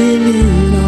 living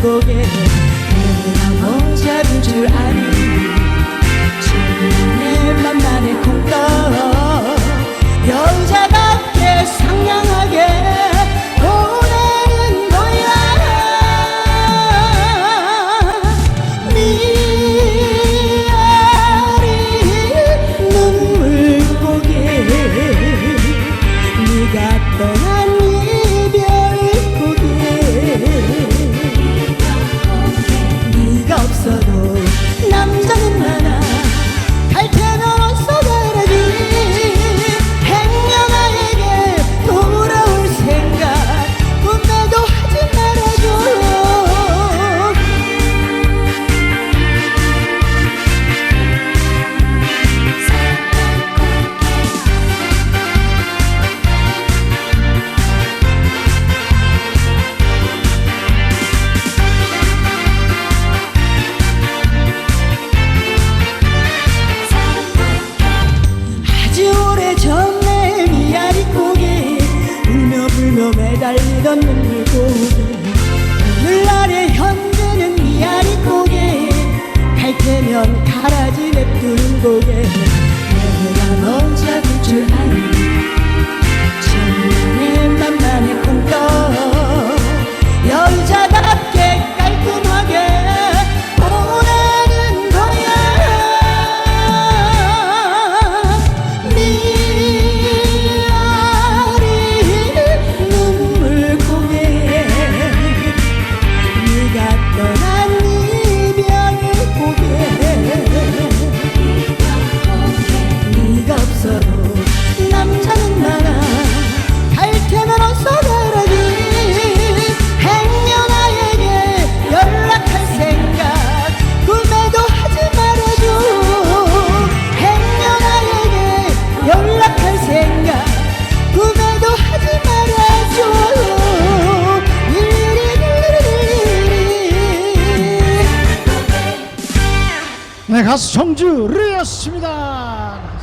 행복에 내가 먼저인 줄 아니 네, 가수 정주리였습니다.